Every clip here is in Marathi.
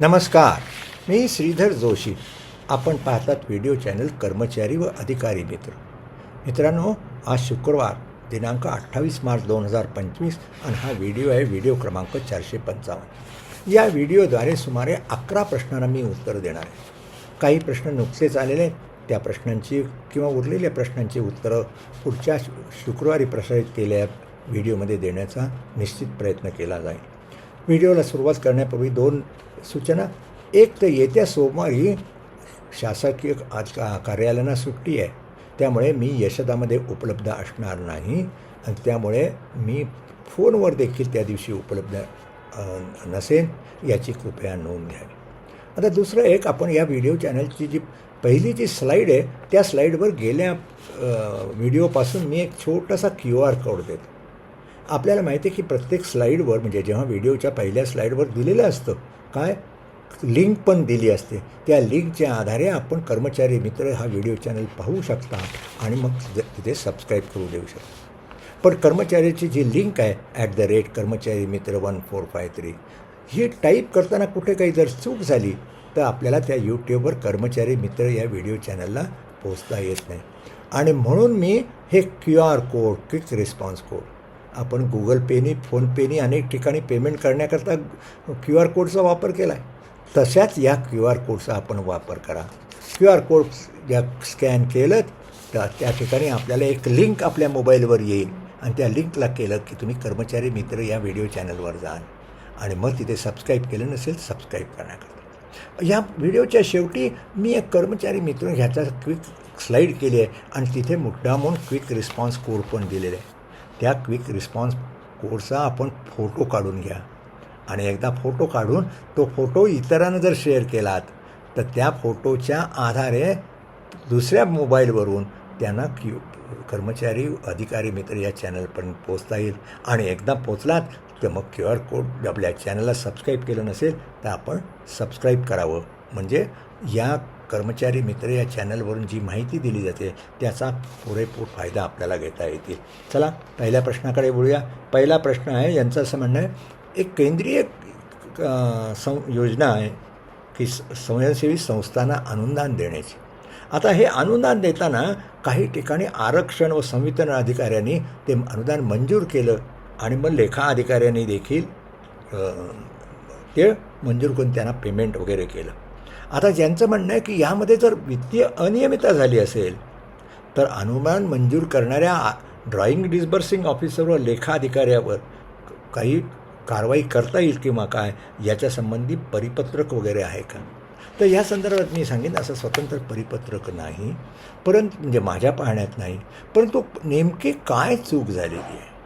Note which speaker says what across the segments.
Speaker 1: नमस्कार मी श्रीधर जोशी. आपण पाहतात व्हिडिओ चॅनल कर्मचारी व अधिकारी मित्र. मित्रांनो आज शुक्रवार दिनांक अठ्ठावीस मार्च दोन हजार पंचवीस आणि हा व्हिडिओ आहे व्हिडिओ क्रमांक चारशे पंचावन्न. या व्हिडिओद्वारे सुमारे अकरा प्रश्नांना मी उत्तर देणार आहे. काही प्रश्न नुकतेच आलेले आहेत. त्या प्रश्नांची किंवा उरलेल्या प्रश्नांची उत्तरं पुढच्या शुक्रवारी प्रसारित केलेल्या व्हिडिओमध्ये देण्याचा निश्चित प्रयत्न केला जाईल. व्हिडिओला सुरुवात करण्यापूर्वी दोन सूचना. एक तर येत्या सोमवारी शासकीय आज कार्यालयांना सुट्टी आहे. त्यामुळे मी यशदामध्ये उपलब्ध असणार नाही. आणि त्यामुळे मी फोनवर देखील त्या दिवशी उपलब्ध नसेन याची कृपया नोंद घ्यावी. आता दुसरं एक आपण या व्हिडिओ चॅनलची जी पहिली जी स्लाईड आहे त्या स्लाईडवर गेल्या व्हिडिओपासून मी एक छोटासा क्यू आर कोड देतो. आपल्याला माहिती आहे की प्रत्येक स्लाईडवर म्हणजे जेव्हा व्हिडिओच्या पहिल्या स्लाईडवर दिलेलं असतं काय? लिंक पण दिली असते. त्या लिंकच्या आधारे आपण कर्मचारी मित्र हा व्हिडिओ चॅनल पाहू शकता आणि मग तिथे सबस्क्राईब करू देऊ शकता. पण कर्मचाऱ्याची जी लिंक आहे ॲट द रेट कर्मचारी मित्र वन फोर फाय थ्री ही टाईप करताना कुठे काही जर चूक झाली तर आपल्याला त्या यूट्यूबवर कर्मचारी मित्र या व्हिडिओ चॅनलला पोचता येत नाही. आणि म्हणून मी हे Q R code quick response code आपण गुगल पेनी फोनपेनी अनेक ठिकाणी पेमेंट करण्याकरता क्यू आर कोडचा वापर केला आहे तशाच या क्यू आर कोडचा आपण वापर करा. क्यू आर कोड ज्या स्कॅन केलं तर त्या ठिकाणी आपल्याला एक लिंक आपल्या मोबाईलवर येईल. आणि त्या लिंकला केलं की तुम्ही कर्मचारी मित्र या व्हिडिओ चॅनलवर जाल. आणि मग तिथे सबस्क्राईब केलं नसेल सबस्क्राईब करण्याकरता. या व्हिडिओच्या शेवटी मी एक कर्मचारी मित्र ह्याचा क्विक स्लाईड केली आहे. आणि तिथे मुद्दामून क्विक रिस्पॉन्स कोड पण दिलेला आहे. त्या क्विक रिस्पॉन्स कोडचा आपण फोटो काढून घ्या. आणि एकदा फोटो काढून तो फोटो इतरांना जर शेअर केलात तर त्या फोटोच्या आधारे दुसऱ्या मोबाईलवरून त्यांना क्यू कर्मचारी अधिकारी मित्र या चॅनलपर्यंत पोचता येईल. आणि एकदा पोचलात तर मग क्यू आर कोड आपल्या चॅनलला सबस्क्राईब केलं नसेल तर आपण सबस्क्राईब करावं. म्हणजे या कर्मचारी मित्र या चॅनलवरून जी माहिती दिली जाते त्याचा पुरेपूर फायदा आपल्याला घेता येतील. चला पहिल्या प्रश्नाकडे बोलूया पहिला प्रश्न आहे यांचं असं म्हणणं आहे एक केंद्रीय सं योजना आहे की स- स्वयंसेवी संस्थांना अनुदान देण्याची. आता हे अनुदान देताना काही ठिकाणी आरक्षण व संवितरण अधिकाऱ्यांनी ते अनुदान मंजूर केलं आणि मग लेखा अधिकाऱ्यांनी देखील ते मंजूर करून त्यांना पेमेंट वगैरे केलं. आता ज्यांचं म्हणणं आहे की यामध्ये जर वित्तीय अनियमितता झाली असेल तर अनुमान मंजूर करणाऱ्या ड्रॉइंग डिस्बर्सिंग ऑफिसर व लेखा अधिकाऱ्यावर काही कारवाई करता येईल किंवा काय याच्यासंबंधी परिपत्रक वगैरे आहे का? तर या संदर्भात मी सांगेन असं स्वतंत्र परिपत्रक नाही परंतु म्हणजे माझ्या पाहण्यात नाही परंतु नेमकी काय चूक झालेली आहे?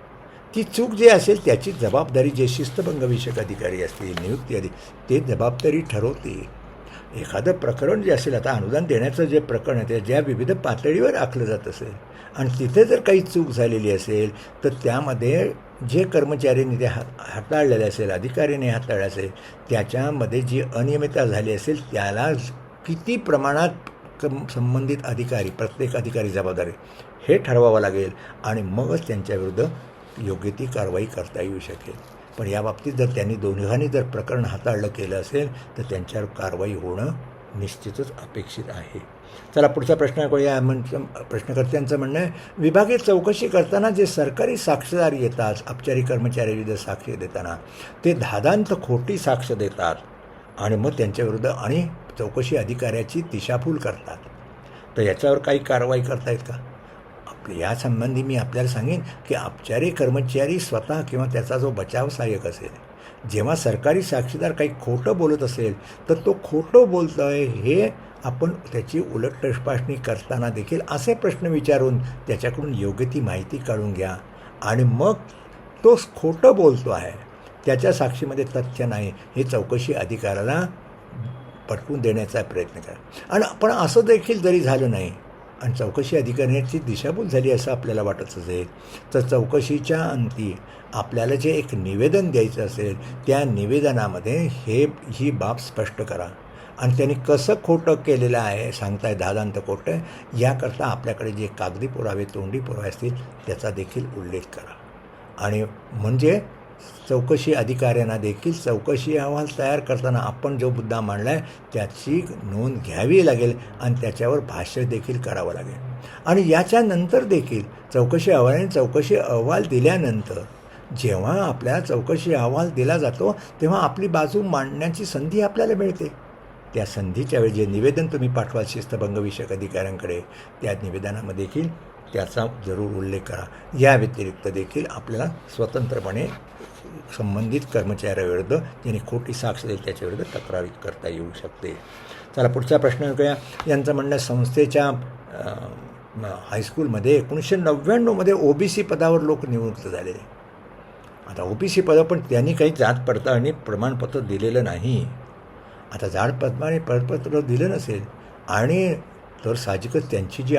Speaker 1: ती चूक जी असेल त्याची जबाबदारी जे शिस्तभंगविषयक अधिकारी असतील नियुक्ती आधी ते जबाबदारी ठरवतील. एखादं प्रकरण जे असेल आता अनुदान देण्याचं जे प्रकरण आहे ते ज्या विविध पातळीवर आखलं जात असेल आणि तिथे जर काही चूक झालेली असेल तर त्यामध्ये जे कर्मचाऱ्यांनी ते हा हाताळलेले असेल अधिकाऱ्याने हाताळले असेल त्याच्यामध्ये जी अनियमितता झाली असेल त्याला किती प्रमाणात कम संबंधित अधिकारी प्रत्येक अधिकारी जबाबदारी हे ठरवावं लागेल आणि मगच त्यांच्याविरुद्ध योग्य ती कारवाई करता येऊ शकेल. पण या बाबतीत जर त्यांनी दोघांनी जर प्रकरण हाताळलं केलं असेल तर त्यांच्यावर कारवाई होणं निश्चितच अपेक्षित आहे. चला पुढचा प्रश्न करूया म्हणजे प्रश्नकर्त्यांचं म्हणणं आहे विभागीय चौकशी करताना जे सरकारी साक्षीदार येतात औपचारिक कर्मचारी विविध साक्ष देताना ते धादांत खोटी साक्ष देतात आणि मग त्यांच्याविरुद्ध आणि चौकशी अधिकाऱ्याची दिशाभूल करतात. तर याच्यावर काही कारवाई करतायत का? यासंबंधी मी आपल्याला सांगेन की औपचारिक कर्मचारी स्वतः किंवा त्याचा जो बचाव सहाय्यक असेल जेव्हा सरकारी साक्षीदार काही खोटं बोलत असेल तर तो खोटं बोलतो आहे हे आपण त्याची उलट तपासणी करताना देखील असे प्रश्न विचारून त्याच्याकडून योग्य ती माहिती काढून घ्या. आणि मग तो खोटं बोलतो आहे त्याच्या साक्षीमध्ये तथ्य नाही हे चौकशी अधिकाऱ्याला पटवून देण्याचा प्रयत्न करा. आणि पण असं देखील जरी झालं नाही आणि चौकशी अधिकाऱ्याची दिशाभूल झाली असं आपल्याला वाटत असेल तर चौकशीच्या अंती आपल्याला जे एक निवेदन द्यायचं असेल त्या निवेदनामध्ये हे ही बाब स्पष्ट करा. आणि त्यांनी कसं खोटं केलेलं आहे सांगताय दादांत खोटं याकरता आपल्याकडे जे कागदी पुरावे तोंडी पुरावे असतील त्याचा देखील उल्लेख करा. आणि म्हणजे चौकशी अधिकाऱ्यांना देखील चौकशी अहवाल तयार करताना आपण जो मुद्दा मांडला आहे त्याची नोंद घ्यावी लागेल आणि त्याच्यावर भाष्य देखील करावं लागेल. आणि याच्यानंतर देखील चौकशी अहवालाने चौकशी अहवाल दिल्यानंतर जेव्हा आपल्याला चौकशी अहवाल दिला जातो तेव्हा आपली बाजू मांडण्याची संधी आपल्याला मिळते. त्या संधीच्या वेळी जे निवेदन तुम्ही पाठवाल शिस्तभंग विषयक अधिकाऱ्यांकडे त्या निवेदनामध्ये देखील त्याचा जरूर उल्लेख करा. या व्यतिरिक्त देखील आपल्याला स्वतंत्रपणे संबंधित कर्मचाऱ्याविरुद्ध ज्यांनी खोटी साक्ष दिली त्याच्याविरुद्ध तक्रार करता येऊ शकते. चला पुढचा प्रश्न ऐकूया यांचं म्हणणं संस्थेच्या हायस्कूलमध्ये एकोणीसशे नव्याण्णवमध्ये ओ बी सी पदावर लोक निवृत्त झाले. आता ओ बी सी पदं पण त्यांनी काही जात पडताळणी प्रमाणपत्र दिलेलं नाही. आता जाड पद्माने प्रमाणपत्र दिलं नसेल आणि तर साहजिकच त्यांची जी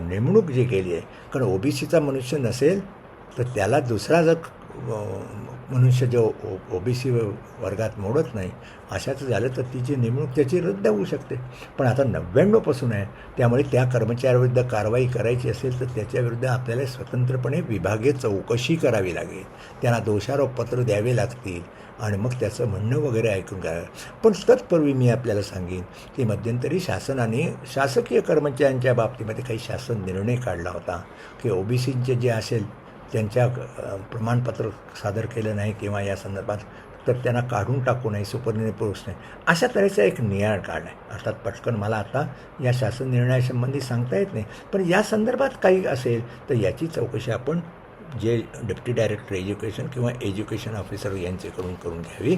Speaker 1: नेमणूक जी केली आहे कारण ओ बी सीचा मनुष्य नसेल तर त्याला दुसरा जर मनुष्य जो ओ बी सी वर्गात मोडत नाही अशाचं झालं तर तिची नेमणूक त्याची रद्द होऊ शकते पण आता नव्याण्णवपासून आहे त्यामुळे त्या कर्मचाऱ्याविरुद्ध कारवाई करायची असेल तर त्याच्याविरुद्ध आपल्याला स्वतंत्रपणे विभागीय चौकशी करावी लागेल त्यांना दोषारोपपत्र द्यावे लागतील आणि मग त्याचं म्हणणं वगैरे ऐकून घ्यावं पण तत्पूर्वी मी आपल्याला सांगेन की मध्यंतरी शासनाने शासकीय कर्मचाऱ्यांच्या बाबतीमध्ये काही शासन निर्णय काढला होता की ओ बी जे असेल ज्यांच्या प्रमाणपत्र सादर केलं नाही किंवा या संदर्भात तर त्यांना काढून टाकू नये सुपरनिर्णय पुरुष नाही अशा तऱ्हेचा एक नियाळ काढला आहे. अर्थात पटकन मला आता या शासन निर्णयासंबंधी सांगता येत नाही. पण या संदर्भात काही असेल तर याची चौकशी आपण जे डेप्टी डायरेक्टर एज्युकेशन किंवा एज्युकेशन ऑफिसर यांचेकडून करून घ्यावी.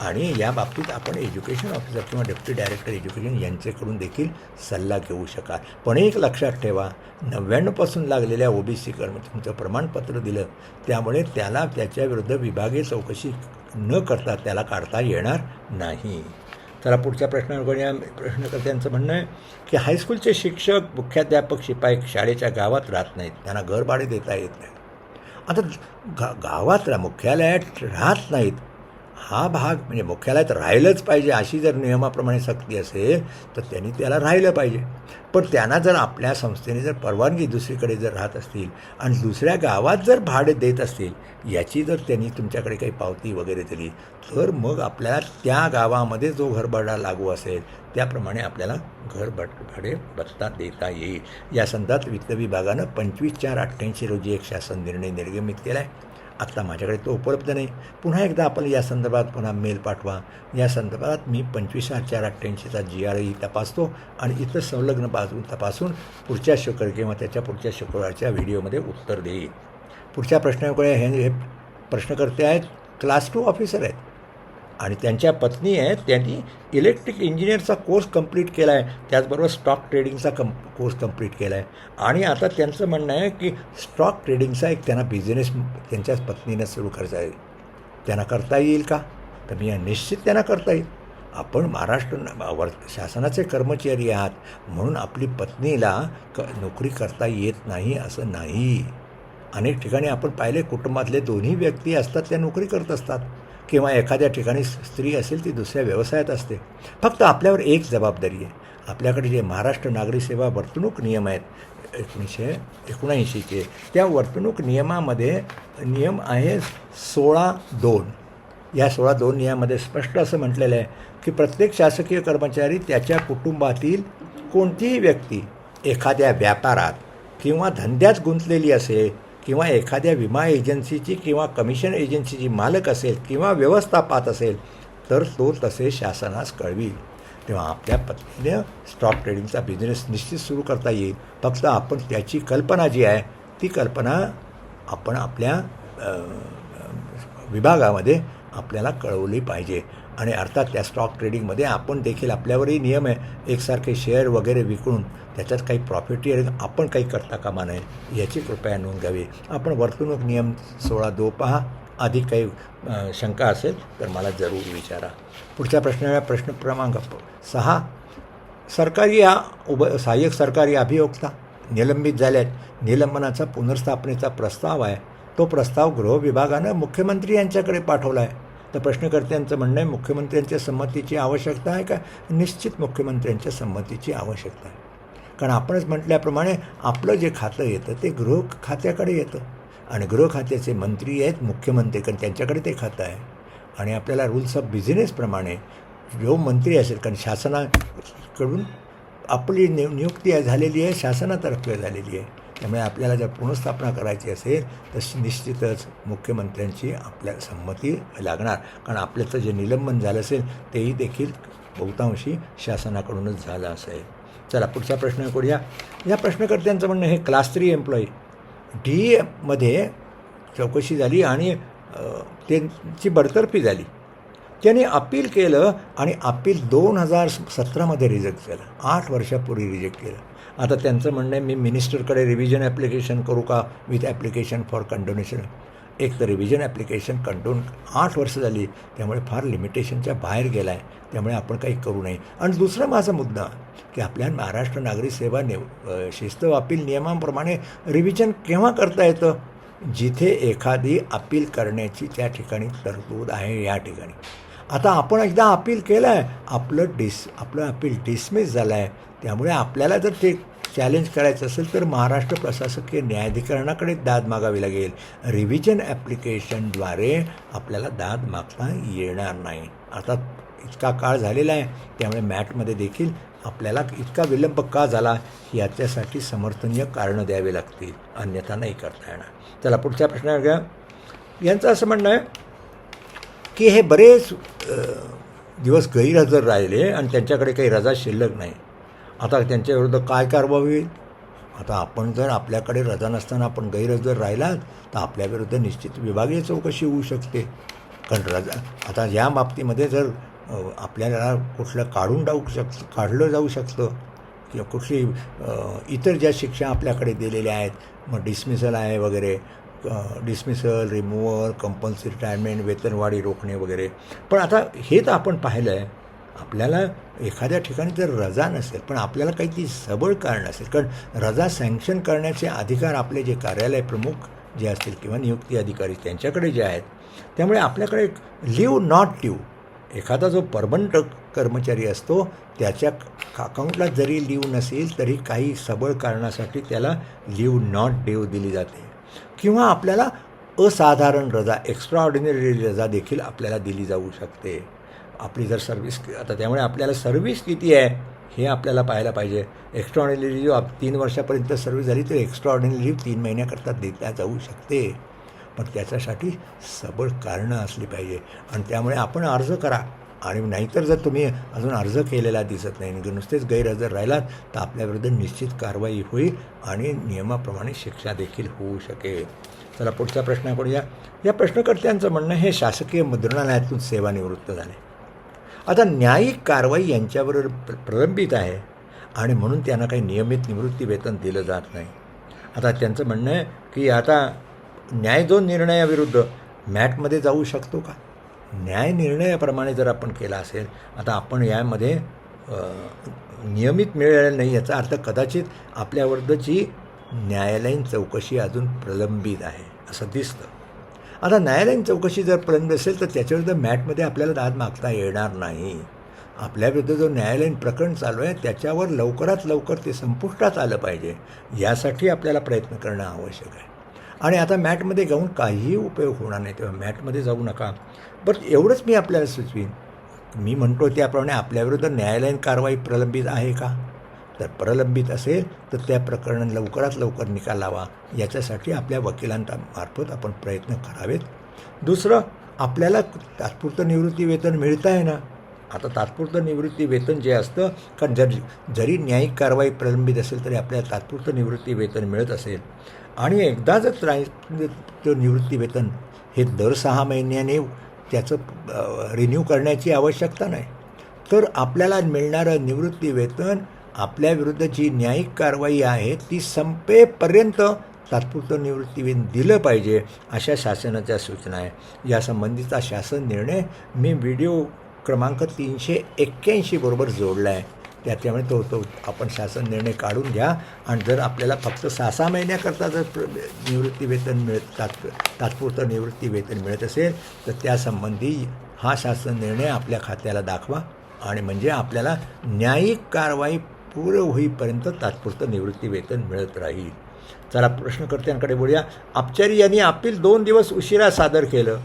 Speaker 1: आणि या बाबतीत आपण एज्युकेशन ऑफिसर किंवा डेप्टी डायरेक्टर एज्युकेशन यांचेकडून देखील सल्ला घेऊ शकाल. पण एक लक्षात ठेवा नव्याण्णवपासून लागलेल्या ओ बी सी कर्म तुमचं प्रमाणपत्र दिलं त्यामुळे त्याला त्याच्याविरुद्ध विभागीय चौकशी न करता त्याला काढता येणार नाही. चला पुढच्या प्रश्नावर या प्रश्नकर्त्यांचं म्हणणं आहे की हायस्कूलचे शिक्षक मुख्याध्यापक शिपाई शाळेच्या गावात राहत नाहीत. त्यांना घरभाडे देता येत नाही. आता गा गावात मुख्यालयात राहत नाहीत. हा भाग म्हणजे मुख्यालयात राहिलंच पाहिजे अशी जर नियमाप्रमाणे सक्ती असेल तर त्यांनी त्याला राहिलं पाहिजे. पण त्यांना जर आपल्या संस्थेने जर परवानगी दुसरीकडे जर राहत असतील आणि दुसऱ्या गावात जर भाडे देत असतील याची जर त्यांनी तुमच्याकडे काही पावती वगैरे दिली तर मग आपल्याला त्या गावामध्ये जो घरभाडा लागू असेल त्याप्रमाणे आपल्याला घर भट भाडे भत्ता देता येईल. या संदर्भात वित्त विभागानं पंचवीस चार अठ्ठ्याऐंशी रोजी एक शासन निर्णय निर्गमित केला आहे आत्ता माझ्याकडे तो उपलब्ध नाही. पुन्हा एकदा आपण या संदर्भात पुन्हा मेल पाठवा. या संदर्भात मी पंचवीस चार अठ्ठ्याऐंशीचा जी आर ई तपासतो आणि इतर संलग्न बाजू तपासून पुढच्या शुक्र किंवा त्याच्या पुढच्या शुक्रवारच्या व्हिडिओमध्ये उत्तर देईल पुढच्या प्रश्नाकडे हे हे प्रश्नकर्ते आहेत. क्लास टू ऑफिसर आहेत. आणि त्यांच्या पत्नी आहेत त्यांनी इलेक्ट्रिक इंजिनियरचा कोर्स कंप्लीट केला आहे त्याचबरोबर स्टॉक ट्रेडिंगचा कम कोर्स कंप्लीट केला आहे आणि आता त्यांचं म्हणणं आहे की स्टॉक ट्रेडिंगचा एक त्यांना बिझनेस त्यांच्याच पत्नीनं सुरू करता येईल त्यांना करता येईल का? तर मी निश्चित त्यांना करता येईल. आपण महाराष्ट्र वर शासनाचे कर्मचारी आहात. म्हणून आपली पत्नीला क नोकरी करता येत नाही असं नाही. अनेक ठिकाणी आपण पाहिले कुटुंबातले दोन्ही व्यक्ती असतात त्या नोकरी करत असतात. किंवा एखाद्या ठिकाणी स्त्री असेल ती दुसऱ्या व्यवसायात असते. फक्त आपल्यावर एक जबाबदारी आहे. आपल्याकडे जे महाराष्ट्र नागरी सेवा वर्तणूक नियम आहेत एकोणीसशे एकोणऐंशीचे त्या वर्तणूक नियमामध्ये नियम आहे सोळा दोन. या सोळा दोन नियमामध्ये स्पष्ट असं म्हटलेलं आहे की प्रत्येक शासकीय कर्मचारी त्याच्या कुटुंबातील कोणतीही व्यक्ती एखाद्या व्यापारात किंवा धंद्यात गुंतलेली असेल किंवा एखाद्या विमा एजन्सीची किंवा कमिशन एजन्सीची मालक असेल किंवा व्यवस्थापात असेल तर तो तसे शासनास कळवील. तेव्हा आपल्या पत्नीने स्टॉक ट्रेडिंगचा बिझनेस निश्चित सुरू करता येईल. फक्त आपण त्याची कल्पना जी आहे ती कल्पना आपण आपल्या विभागामध्ये आपल्याला कळवली पाहिजे. आणि अर्थात त्या स्टॉक ट्रेडिंगमध्ये आपण देखील आपल्यावरही नियम आहे. एकसारखे शेअर वगैरे विकून त्याच्यात काही प्रॉफिट आपण काही करता कामा नये याची कृपया नोंद घ्यावी. आपण वर्तणूक नियम सोळा दो पहा. अधिक काही शंका असेल तर मला जरूर विचारा. पुढच्या प्रश्न प्रश्न क्रमांक सहा. सरकारी या उभ सहाय्यक सरकारी अभियोक्ता निलंबित झाल्यात. निलंबनाचा पुनर्स्थापनेचा प्रस्ताव आहे. तो प्रस्ताव गृह विभागानं मुख्यमंत्री यांच्याकडे पाठवला आहे तर प्रश्नकर्त्यांचं म्हणणं आहे मुख्यमंत्र्यांच्या संमतीची आवश्यकता आहे का? निश्चित मुख्यमंत्र्यांच्या संमतीची आवश्यकता आहे. कारण आपणच म्हटल्याप्रमाणे आपलं जे खातं येतं ते गृह खात्याकडे येतं. आणि गृह खात्याचे मंत्री आहेत मुख्यमंत्री कारण त्यांच्याकडे ते खातं आहे. आणि आपल्याला रूल्स ऑफ बिझनेसप्रमाणे जो मंत्री असेल कारण शासनाकडून आपली निय नियुक्ती आहे झालेली आहे शासनातर्फे झालेली आहे. त्यामुळे आपल्याला जर पुनर्स्थापना करायची असेल तर निश्चितच मुख्यमंत्र्यांची आपल्या संमती लागणार. कारण आपल्याचं जे निलंबन झालं असेल तेही देखील बहुतांशी शासनाकडूनच झालं असेल. चला पुढचा प्रश्न करूया. या प्रश्नकर्त्यांचं म्हणणं हे क्लास थ्री एम्प्लॉई. डी मध्ये चौकशी झाली आणि त्यांची बडतर्फी झाली. त्यांनी अपील केलं आणि अपील दोन हजार सतरामध्ये रिजेक्ट केलं. आठ वर्षापूर्वी रिजेक्ट केलं. आता त्यांचं म्हणणं आहे मी मिनिस्टरकडे रिव्हिजन ॲप्लिकेशन करू का? With application for condonation. एक तर रिव्हिजन ॲप्लिकेशन कंट्रोल आठ वर्ष झाली त्यामुळे फार लिमिटेशनच्या बाहेर गेला आहे त्यामुळे आपण काही करू नये. आणि दुसरा माझा मुद्दा की आपल्या महाराष्ट्र नागरी सेवा निव शिस्त अपील नियमांप्रमाणे रिव्हिजन केव्हा करता येतं? जिथे एखादी अपील करण्याची त्या ठिकाणी तरतूद आहे या ठिकाणी. आता आपण एकदा अपील केलं आहे आपलं डिस आपलं अपील डिसमिस झालं आहे त्यामुळे आपल्याला जर ते चॅलेंज करायचं असेल तर महाराष्ट्र प्रशासकीय न्यायाधिकरणाकडे दाद मागावी लागेल. रिव्हिजन ॲप्लिकेशनद्वारे आपल्याला दाद मागता येणार नाही. आता इतका काळ झालेला आहे त्यामुळे मॅटमध्ये देखील आपल्याला इतका विलंब का झाला याच्यासाठी समर्थनीय कारणं द्यावी लागतील. अन्यथा नाही करता येणार. चला पुढच्या प्रश्नावर घ्या. यांचं असं म्हणणं आहे की हे बरेच दिवस गैरहजर राहिले आणि त्यांच्याकडे काही रजा शिल्लक नाही. आता त्यांच्याविरुद्ध काय कारवाई होईल? आता आपण जर आपल्याकडे रजा नसताना आपण गैरहजर राहिलात तर आपल्याविरुद्ध निश्चित विभागीय चौकशी होऊ शकते. कारण रजा आता या बाबतीमध्ये जर आपल्याला कुठलं काढून टाकू शक काढलं जाऊ शकतं किंवा कुठली इतर ज्या शिक्षा आपल्याकडे दिलेल्या आहेत मग डिसमिसल आहे वगैरे डिसमिसल रिमूव्हल कंपल्सरी रिटायरमेंट वेतनवाढी रोखणे वगैरे. पण आता हे तर आपण पाहिलं आहे आपल्याला एखाद्या ठिकाणी जर रजा नसेल पण आपल्याला काही ती सबळ कारण असेल कारण रजा सँक्शन करण्याचे अधिकार आपले जे कार्यालय प्रमुख जे असतील किंवा नियुक्ती अधिकारी त्यांच्याकडे जे आहेत त्यामुळे आपल्याकडे लिव्ह नॉट लिव एखादा जो परमनंट कर्मचारी असतो त्याच्या अकाउंटला जरी लिव्ह नसेल तरी काही सबळ कारणासाठी त्याला लिव्ह नॉट डेव दिली जाते. किंवा आपल्याला असाधारण रजा एक्स्ट्रा ऑर्डिनरी रजा देखील आपल्याला दिली जाऊ शकते. आपली जर सर्व्हिस आता त्यामुळे आपल्याला सर्व्हिस किती आहे हे आपल्याला पाहायला पाहिजे. एक्स्ट्रा ऑर्डिनरी लिव्ह तीन वर्षापर्यंत सर्व्हिस झाली तर एक्स्ट्रा ऑर्डिनरी लिव्ह तीन महिन्याकरता देता जाऊ शकते. पण त्याच्यासाठी सबळ कारणं असली पाहिजे. आणि त्यामुळे आपण अर्ज करा. आणि नाहीतर जर तुम्ही अजून अर्ज केलेला दिसत नाही आणि नुसतेच गैरहजर राहिलात तर आपल्याविरुद्ध निश्चित कारवाई होईल आणि नियमाप्रमाणे शिक्षा देखील होऊ शकेल. चला पुढचा प्रश्न या. या प्रश्नकर्त्यांचं म्हणणं हे शासकीय मुद्रणालयातून सेवानिवृत्त झाले. आता न्यायिक कारवाई यांच्यावर प्र- प्रलंबित आहे आणि म्हणून त्यांना काही नियमित निवृत्ती वेतन दिलं जात नाही. आता त्यांचं म्हणणं आहे की आता न्याय जो निर्णयाविरुद्ध मॅटमध्ये जाऊ शकतो का? न्याय निर्णयाप्रमाणे जर आपण केला असेल आता आपण यामध्ये नियमित मिळालेलं नाही याचा अर्थ कदाचित आपल्याविरुद्धची न्यायालयीन चौकशी अजून प्रलंबित आहे असं दिसतं. आता न्यायालयीन चौकशी जर प्रलंबित असेल तर त्याच्याविरुद्ध मॅटमध्ये आपल्याला दाद मागता येणार नाही. आपल्याविरुद्ध जो न्यायालयीन प्रकरण चालू आहे त्याच्यावर लवकरात लवकर ते संपुष्टात आलं पाहिजे यासाठी आपल्याला प्रयत्न करणं आवश्यक आहे. आणि आता मॅटमध्ये जाऊन काहीही उपयोग होणार नाही तेव्हा मॅटमध्ये जाऊ नका. बरं एवढंच मी आपल्याला सुचवीन. मी म्हणतो त्याप्रमाणे आपल्याविरुद्ध न्यायालयीन कारवाई प्रलंबित आहे का? तर प्रलंबित असेल तर त्या प्रकरण लवकरात लवकर निकाल लावा. याच्यासाठी आपल्या वकिलांमार्फत आपण प्रयत्न करावेत. दुसरं आपल्याला तात्पुरतं निवृत्ती वेतन मिळतं आहे ना? आता तात्पुरतं निवृत्ती वेतन जे असतं कारण जर जरी न्यायिक कारवाई प्रलंबित असेल तरी आपल्याला तात्पुरतं निवृत्ती वेतन मिळत असेल. आणि एकदा जर त्राय निवृत्ती वेतन हे दर सहा महिन्याने त्याचं रिन्यू करण्याची आवश्यकता नाही तर आपल्याला मिळणारं निवृत्ती वेतन आपल्याविरुद्ध जी न्यायिक कारवाई आहे ती संपेपर्यंत तात्पुरतं निवृत्तीवेतन दिलं पाहिजे अशा शासनाच्या सूचना आहे. यासंबंधीचा शासन निर्णय मी व्हिडिओ क्रमांक तीनशे एक्क्याऐंशी बरोबर जोडला आहे. त्याच्यामुळे तो तो आपण शासन निर्णय काढून घ्या. आणि जर आपल्याला फक्त सहा सहा महिन्याकरता जर प्र- निवृत्ती मिळत तात तात्पुरतं निवृत्तीवेतन मिळत असेल तर त्यासंबंधी हा शासन निर्णय आपल्या खात्याला दाखवा. आणि म्हणजे आपल्याला न्यायिक कारवाई पूर्ण होईपर्यंत तात्पुरतं निवृत्ती वेतन मिळत राहील. चला प्रश्नकर्त्यांकडे बोलूया. अपचारी यांनी अपील दोन दिवस उशिरा सादर केलं.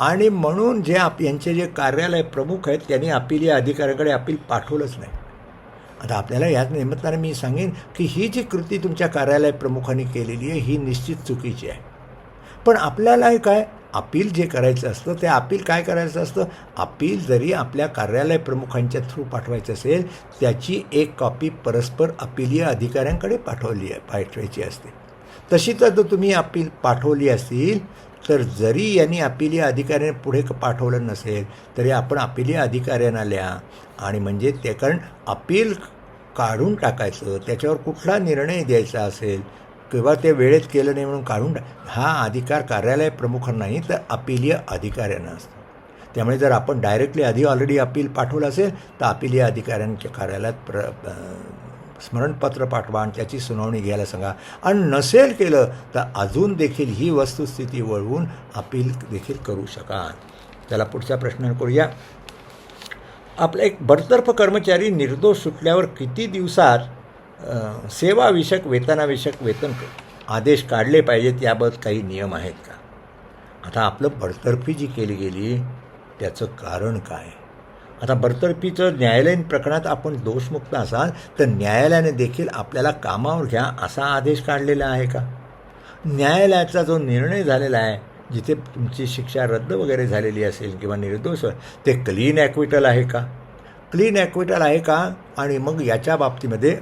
Speaker 1: आणि म्हणून जे आप यांचे जे कार्यालय प्रमुख आहेत त्यांनी अपील या अधिकाऱ्याकडे अपील पाठवलंच नाही. आता आपल्याला याच निमित्ताने मी सांगेन की ही जी कृती तुमच्या कार्यालय प्रमुखांनी केलेली आहे ही निश्चित चुकीची आहे. पण आपल्याला काय? अपील जे करायचं असतं ते अपील काय करायचं असतं? अपील जरी आपल्या कार्यालय प्रमुखांच्या थ्रू पाठवायचं असेल त्याची एक कॉपी परस्पर अपिलीय अधिकाऱ्यांकडे पाठवली आहे पाठवायची असते. तशी तर जर तुम्ही अपील पाठवली असतील तर जरी यांनी अपिलीय अधिकाऱ्याने पुढे पाठवलं नसेल तरी आपण अपिलीय अधिकाऱ्यांना लिहा. आणि म्हणजे ते कारण अपील काढून टाकायचं त्याच्यावर कुठला निर्णय द्यायचा असेल किंवा ते वेळेत केलं नाही म्हणून काढून हा अधिकार कार्यालय प्रमुखांनाही नाही तर अपिलीय अधिकाऱ्यांना असतो. त्यामुळे जर आपण डायरेक्टली आधी ऑलरेडी अपील पाठवलं असेल तर अपिलीय अधिकाऱ्यांच्या कार्यालयात प्र स्मरणपत्र पाठवा आणि त्याची सुनावणी घ्यायला सांगा. आणि नसेल केलं तर अजून देखील ही वस्तुस्थिती वळवून अपील देखील करू शकाल त्याला पुढच्या प्रश्न करूया. आपला एक बडतर्फ कर्मचारी निर्दोष सुटल्यावर किती दिवसात सेवाविषयक वेतनाविषयक वेतन आदेश काढले पाहिजेत याबाबत काही नियम आहेत का? आता आपलं बडतर्फी जी केली गेली त्याचं कारण काय? आता बडतर्फीचं न्यायालयीन प्रकरणात आपण दोषमुक्त असाल तर न्यायालयाने देखील आपल्याला कामावर घ्या असा आदेश काढलेला आहे का? न्यायालयाचा जो निर्णय झालेला आहे जिथे तुमची शिक्षा रद्द वगैरे झालेली असेल किंवा निर्दोष ते क्लीन ॲक्विटल आहे का? क्लीन ॲक्विटल आहे का? आणि मग याच्या बाबतीमध्ये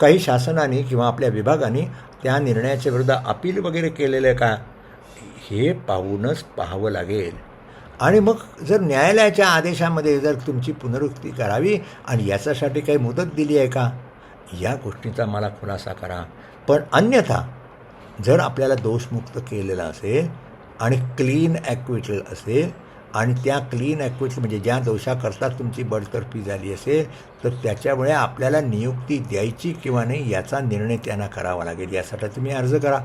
Speaker 1: काही शासनाने किंवा आपल्या विभागाने त्या निर्णयाच्या विरुद्ध अपील वगैरे केलेलं आहे का? हे पाहूनच पाहावं लागेल. आणि मग जर न्यायालयाच्या आदेशामध्ये जर तुमची पुनरुक्ती करावी आणि याच्यासाठी काही मुदत दिली आहे का? या गोष्टीचा मला खुलासा करा. पण अन्यथा जर आपल्याला दोषमुक्त केलेला असेल आणि क्लीन ॲक्विटल असेल आणि त्या क्लीन ॲक्विटल म्हणजे ज्या दोषाकरता तुमची बडतर्फी झाली असेल तर त्याच्यामुळे आपल्याला नियुक्ती द्यायची किंवा नाही याचा निर्णय त्यांना करावा लागेल. यासाठी तुम्ही अर्ज करा.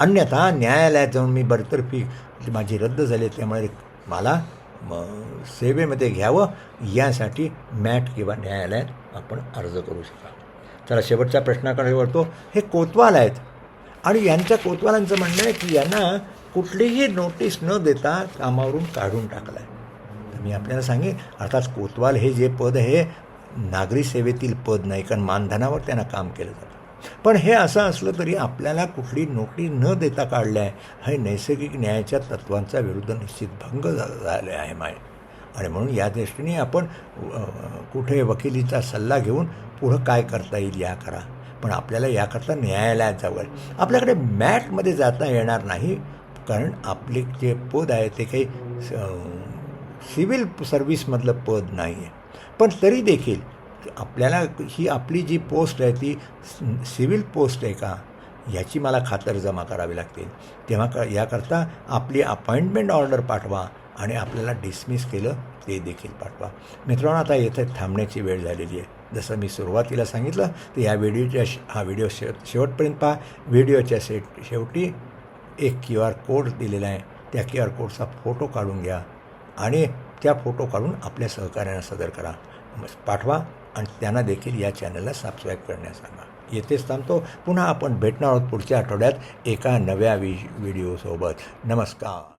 Speaker 1: अन्यथा न्यायालयात जाऊन मी बडतर्फी माझी रद्द झाली त्यामुळे मला सेवेमध्ये घ्यावं. यासाठी मॅट किंवा न्यायालयात आपण अर्ज करू शकता. चला शेवटच्या प्रश्नाकडे वळतो. हे कोतवाल आहेत. आणि यांच्या कोतवालांचं म्हणणं आहे की यांना कुठलीही नोटीस न देता कामावरून काढून टाकला आहे तर मी आपल्याला सांगेन अर्थात कोतवाल हे जे पद आहे नागरी सेवेतील पद नाही कारण मानधनावर त्यांना काम केलं जातं. पण हे असं असलं तरी आपल्याला कुठली नोकरी न देता काढलं आहे हे नैसर्गिक न्यायाच्या तत्वांचा विरुद्ध निश्चित भंग झा- झाले आहे माय आणि म्हणून या दृष्टीने आपण कुठे वकिलीचा सल्ला घेऊन पुढं काय करता येईल या करा. पण आपल्याला याकरता न्यायालयात जावं आपल्याकडे मॅटमध्ये जाता येणार नाही कारण आपले जे पद आहे ते काही सिव्हिल सर्व्हिसमधलं पद नाही आहे पण तरी देखील आपल्याला ही आपली जी पोस्ट आहे ती सिव्हिल पोस्ट आहे का याची मला खातर जमा करावी लागते तेव्हा क याकरता आपली अपॉइंटमेंट ऑर्डर पाठवा आणि आपल्याला डिसमिस केलं ते देखील पाठवा. मित्रांनो आता येथे थांबण्याची वेळ झालेली आहे. जसं मी सुरुवातीला सांगितलं तर या व्हिडिओच्या श- हा व्हिडिओ शेव शेवटपर्यंत पहा. व्हिडिओच्या शेट शेवटी एक क्यू आर कोड दिलेला आहे. त्या क्यू आर कोडचा फोटो काढून घ्या आणि त्या फोटो काढून आपल्या सहकाऱ्यांना सदर करा. पाठवा आणि त्यांना देखील या चॅनलला सबस्क्राईब करण्यास सांगा. येथेच थांबतो. पुन्हा आपण भेटणार आहोत पुढच्या आठवड्यात एका नव्या वि व्हिडिओसोबत. नमस्कार.